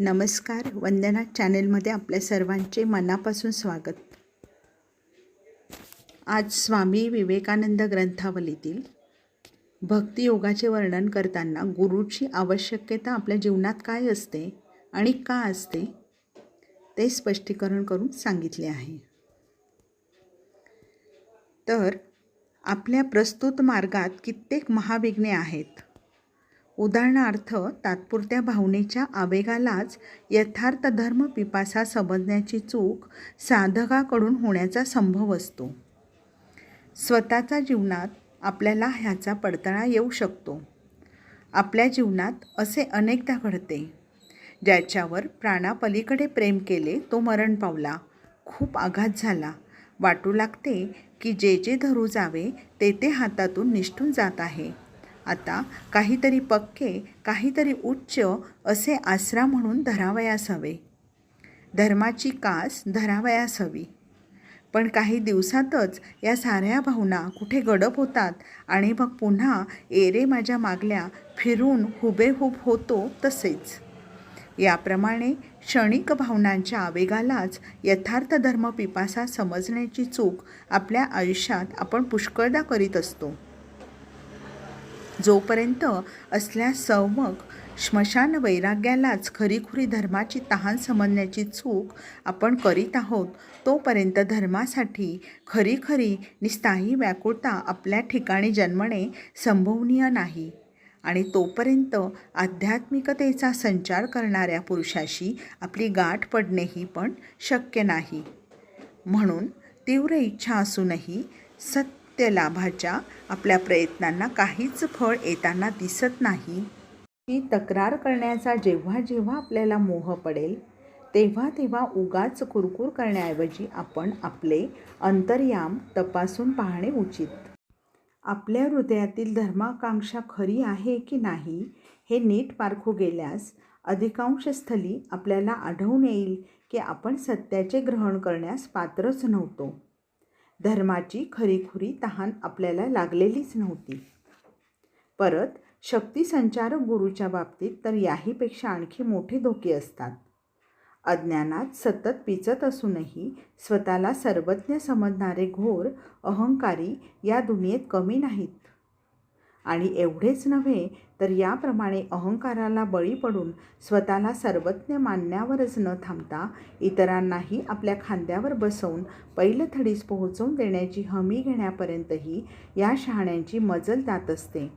नमस्कार वंदना चॅनेलमध्ये आपल्या सर्वांचे मनापासून स्वागत. आज स्वामी विवेकानंद ग्रंथावलीतील भक्तियोगाचे वर्णन करताना गुरुची आवश्यकता आपल्या जीवनात काय असते आणि का असते ते स्पष्टीकरण करून सांगितले आहे. तर आपल्या प्रस्तुत मार्गात कित्येक महाविघ्ने आहेत. उदाहरणार्थ तात्पुरत्या भावनेच्या आवेगालाच यथार्थ धर्म पिपासा समजण्याची चूक साधकाकडून होण्याचा संभव असतो. स्वतःच्या जीवनात आपल्याला ह्याचा पडताळा येऊ शकतो. आपल्या जीवनात असे अनेकदा घडते ज्याच्यावर प्राणापलीकडे प्रेम केले तो मरण पावला खूप आघात झाला. वाटू लागते की जे जे धरू जावे ते ते हातातून निष्ठून जात आहे. आता काहीतरी पक्के काहीतरी उच्च असे आसरा म्हणून धरावयास हवे धर्माची कास धरावयास हवी पण काही दिवसातच या साऱ्या भावना कुठे गडप होतात आणि मग पुन्हा एरे माझ्या मागल्या फिरून हुबेहूब होतो तसेच. याप्रमाणे क्षणिक भावनांच्या आवेगालाच यथार्थ धर्म पिपासा समजण्याची चूक आपल्या आयुष्यात आपण पुष्कळदा करीत असतो. जोपर्यंत असल्या सवमक श्मशान वैराग्यालाच खरीखुरी धर्माची तहान समजण्याची चूक आपण करीत आहोत तोपर्यंत धर्मासाठी खरी खरी निस्ताही व्याकुळता आपल्या ठिकाणी जन्मणे संभवनीय नाही आणि तोपर्यंत आध्यात्मिकतेचा संचार करणाऱ्या पुरुषाशी आपली गाठ पडणेही पण शक्य नाही. म्हणून तीव्र इच्छा असूनही सत्य लाभाच्या आपल्या प्रयत्नांना काहीच फळ येताना दिसत नाही. ही तक्रार करण्याचा जेव्हा जेव्हा आपल्याला मोह पडेल तेव्हा तेव्हा उगाच कुरकुर करण्याऐवजी आपण आपले अंतर्याम तपासून पाहणे उचित. आपल्या हृदयातील धर्माकांक्षा खरी आहे की नाही हे नीट पारखू गेल्यास अधिकांश स्थली आपल्याला आढळून येईल की आपण सत्याचे ग्रहण करण्यास पात्रच नव्हतो. धर्माची खरीखुरी तहान आपल्याला लागलेलीच नव्हती. परत शक्तिसंचारक गुरुच्या बाबतीत तर याहीपेक्षा आणखी मोठे धोके असतात. अज्ञानात सतत पिचत असूनही स्वतःला सर्वज्ञ समजणारे घोर अहंकारी या दुनियेत कमी नाहीत. आणि एवढेच नव्हे तर याप्रमाणे अहंकाराला बळी पडून स्वतःला सर्वज्ञ मानण्यावरच न थांबता इतरांनाही आपल्या खांद्यावर बसवून पैलथडीस पोहोचवून देण्याची हमी घेण्यापर्यंतही या शहाण्यांची मजल जात असते.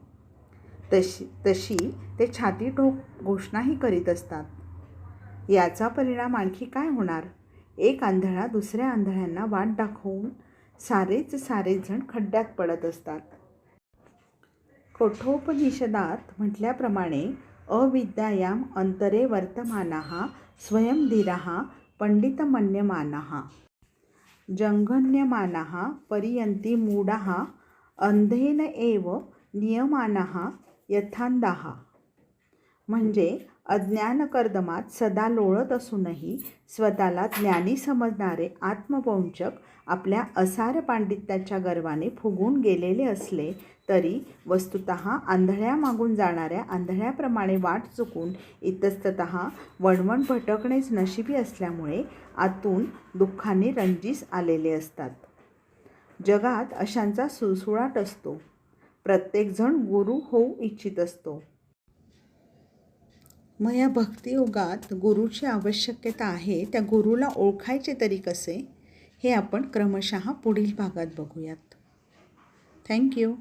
तशी तशी ते छाती ठोक घोषणाही करीत असतात. याचा परिणाम आणखी काय होणार? एक आंधळा दुसऱ्या आंधळ्यांना वाट दाखवून सारेच सारेजण खड्ड्यात पडत असतात. कठोपनिषदात म्हटल्याप्रमाणे अविद्यायाम अंतरे वर्तमाना स्वयंधीरा पंडितमन्यमाना जंघन्यमाना पर्यंती मूढा अंधेन एव नियमाना यथांदाह म्हणजे अज्ञानकर्दमात सदा लोळत असूनही स्वतःला ज्ञानी समजणारे आत्मवंचक आपल्या असार पांडित्याच्या गर्वाने फुगून गेलेले असले तरी वस्तुत आंधळ्या मागून जाणाऱ्या आंधळ्याप्रमाणे वाट चुकून इतस्तत वणवण भटकणेच नशिबी असल्यामुळे आतून दुःखाने रंजीस आलेले असतात. जगात अशांचा सुळसुळाट असतो. प्रत्येकजण गुरु होऊ इच्छित असतो. मग या भक्तियोगात गुरुची आवश्यकता आहे त्या गुरुला ओळखायचे तरी कसे हे आपण क्रमशः पुढील भागात बघूयात. थँक्यू